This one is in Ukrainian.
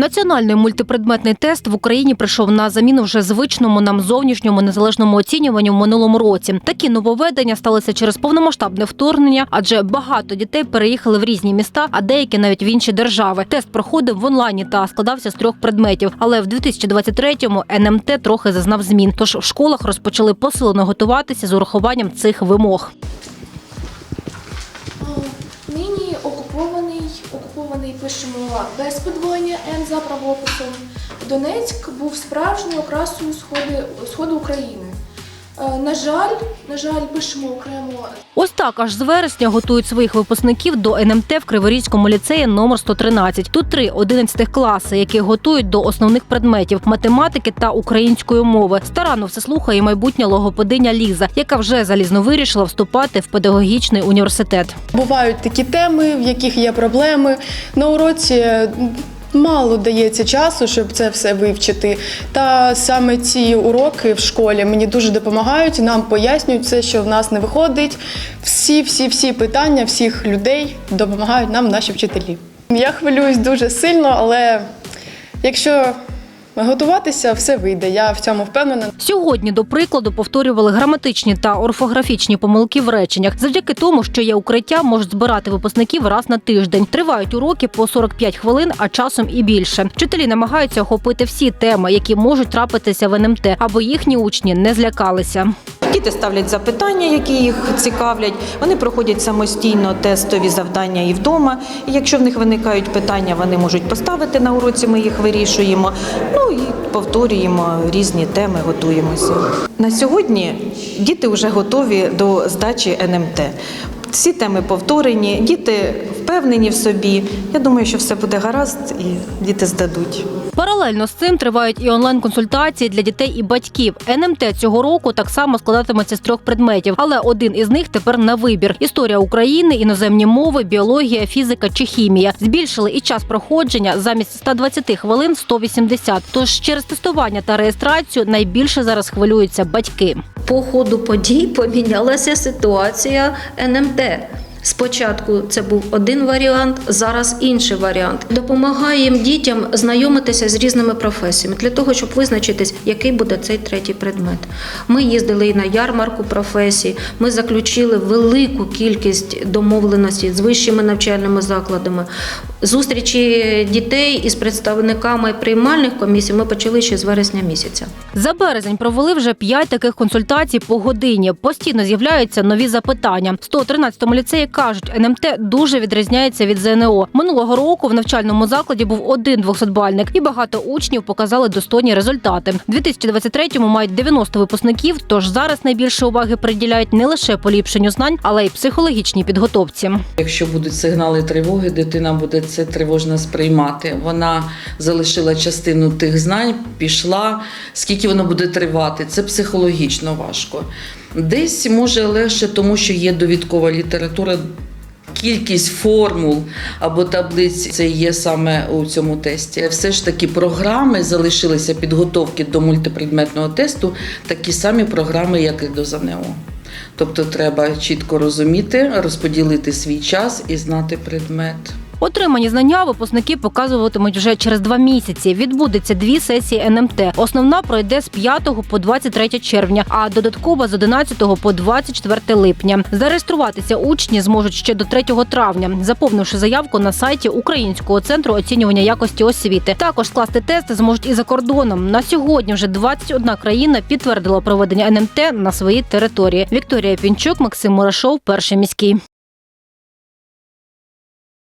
Національний мультипредметний тест в Україні прийшов на заміну вже звичному нам зовнішньому незалежному оцінюванню в минулому році. Такі нововведення сталися через повномасштабне вторгнення, адже багато дітей переїхали в різні міста, а деякі навіть в інші держави. Тест проходив в онлайні та складався з трьох предметів. Але в 2023-му НМТ трохи зазнав змін. Тож в школах розпочали посилено готуватися з урахуванням цих вимог. Пишемо без подвоєння Н за правописом. Донецьк був справжньою окрасою сходу України. Е, На жаль, на жаль, пишемо окремо Ось так аж з вересня готують своїх випускників до НМТ в Криворізькому ліцеї номер 113. Тут три 11 класи, які готують до основних предметів математики та української мови. Старанно все слухає майбутня логопединя Ліза, яка вже залізно вирішила вступати в педагогічний університет. Бувають такі теми, в яких є проблеми. На уроці мало дається часу, щоб це все вивчити. Та саме ці уроки в школі мені дуже допомагають, нам пояснюють все, що в нас не виходить. Всі, всі, всі питання всіх людей допомагають нам наші вчителі. Я хвилююсь дуже сильно, але якщо готуватися, все вийде. Я в цьому впевнена. Сьогодні, до прикладу, повторювали граматичні та орфографічні помилки в реченнях. Завдяки тому, що є укриття, можуть збирати випускників раз на тиждень. Тривають уроки по 45 хвилин, а часом і більше. Вчителі намагаються охопити всі теми, які можуть трапитися в НМТ, аби їхні учні не злякалися. Діти ставлять запитання, які їх цікавлять. Вони проходять самостійно тестові завдання і вдома. І якщо в них виникають питання, вони можуть поставити на уроці. Ми їх вирішуємо. Ну і повторюємо різні теми, готуємося. На сьогодні діти вже готові до здачі НМТ. Всі теми повторені, діти впевнені в собі. Я думаю, що все буде гаразд, і діти здадуть. Паралельно з цим тривають і онлайн-консультації для дітей і батьків. НМТ цього року так само складатиметься з трьох предметів, але один із них тепер на вибір: історія України, іноземні мови, біологія, фізика чи хімія. Збільшили і час проходження замість 120 хвилин 180. Тож через тестування та реєстрацію найбільше зараз хвилюються батьки. По ходу подій помінялася ситуація НМТ. Спочатку це був один варіант, зараз інший варіант. Допомагаємо дітям знайомитися з різними професіями для того, щоб визначитись, який буде цей третій предмет. Ми їздили і на ярмарку професій. Ми заключили велику кількість домовленостей з вищими навчальними закладами. Зустрічі дітей із представниками приймальних комісій ми почали ще з вересня місяця. За березень провели вже п'ять таких консультацій по годині. Постійно з'являються нові запитання. В 113-му ліцеї кажуть, НМТ дуже відрізняється від ЗНО. Минулого року в навчальному закладі був один 200-бальник, і багато учнів показали достойні результати. В 2023-му мають 90 випускників. Тож зараз найбільше уваги приділяють не лише поліпшенню знань, але й психологічній підготовці. Якщо будуть сигнали тривоги, дитина буде це тривожно сприймати. Вона залишила частину тих знань, пішла. Скільки воно буде тривати, це психологічно важко. Десь може легше, тому що є довідкова література. Кількість формул або таблиць це є саме у цьому тесті. Все ж таки програми залишилися підготовки до мультипредметного тесту, такі самі програми, як і до ЗНО. Тобто треба чітко розуміти, розподілити свій час і знати предмет. Отримані знання випускники показуватимуть вже через два місяці. Відбудеться дві сесії НМТ. Основна пройде з 5 по 23 червня, а додаткова з 11 по 24 липня. Зареєструватися учні зможуть ще до 3 травня, заповнивши заявку на сайті Українського центру оцінювання якості освіти. Також скласти тести зможуть і за кордоном. На сьогодні вже 21 країна підтвердила проведення НМТ на своїй території. Вікторія Пінчук, Максим Мурашов, перший міський.